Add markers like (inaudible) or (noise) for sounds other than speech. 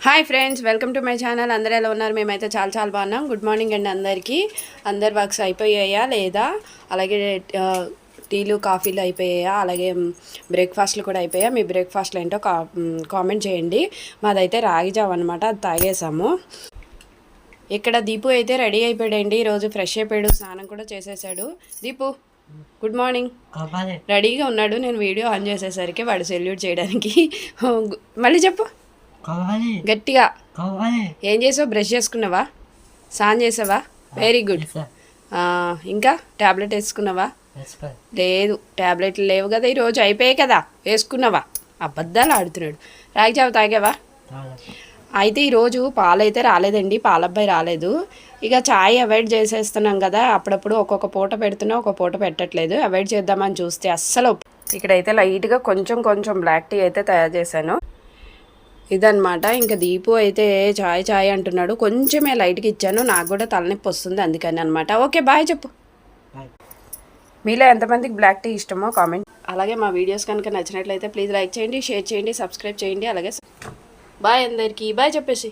Hi friends welcome to my channel అందరూ ఎలా ఉన్నారు? మేమైతే చాలా చాలా బాగున్నాం. గుడ్ మార్నింగ్ అండి అందరికీ. అందరి వర్క్స్ అయిపోయాయా? లేదా? అలాగే టీలు కాఫీలు అయిపోయాయా? అలాగే బ్రేక్ఫాస్ట్లు కూడా అయిపోయా మీ బ్రేక్ఫాస్ట్లు ఏంటో కా కామెంట్ చేయండి. మాదైతే రాగి జావ అనమాట అది తాగేసాము. ఇక్కడ దీపు అయితే రెడీ అయిపోయాడండి. ఈరోజు ఫ్రెష్ అయిపోయాడు. స్నానం కూడా చేసేసాడు. దీపు గుడ్ మార్నింగ్ రెడీగా ఉన్నాడు. నేను వీడియో ఆన్ చేసేసరికి వాడు సెల్యూట్ చేయడానికి. (laughs) మళ్ళీ చెప్పు. కావాలి. గట్టిగా. కావాలి. ఏం చేసావు? బ్రష్ చేసుకున్నావా? స్నానం చేసావా? వెరీ గుడ్ ఇంకా ట్యాబ్లెట్ వేసుకున్నావా? వేసుకో లేదు. ట్యాబ్లెట్లు లేవు కదా ఈరోజు అయిపోయాయి కదా. వేసుకున్నావా? అబద్ధాలు ఆడుతున్నాడు. రాగి జావ తాగావా? అయితే ఈరోజు పాలైతే రాలేదండి. పాలబ్బాయి రాలేదు. ఇక చాయ్ అవాయిడ్ చేసేస్తున్నాం కదా అప్పుడప్పుడు ఒక్కొక్క పూట పెడుతున్నా ఒక పూట పెట్టట్లేదు. అవాయిడ్ చేద్దామని చూస్తే అస్సలు ఇక్కడైతే లైట్గా కొంచెం కొంచెం బ్లాక్ టీ అయితే తయారు చేశాను. ఇదన్నమాట. ఇంకా దీపు అయితే చాయ్ చాయ్ అంటున్నాడు. కొంచెమే లైట్గా ఇచ్చాను. నాకు కూడా తలనొప్పి వస్తుంది అందుకని అనమాట ఓకే బాయ్ చెప్పు. మీలో ఎంతమందికి బ్లాక్ టీ ఇష్టమో కామెంట్. అలాగే మా వీడియోస్ కనుక నచ్చినట్లయితే ప్లీజ్ లైక్ చేయండి షేర్ చేయండి సబ్స్క్రైబ్ చేయండి. అలాగే బాయ్ అందరికీ. బాయ్ చెప్పేసి.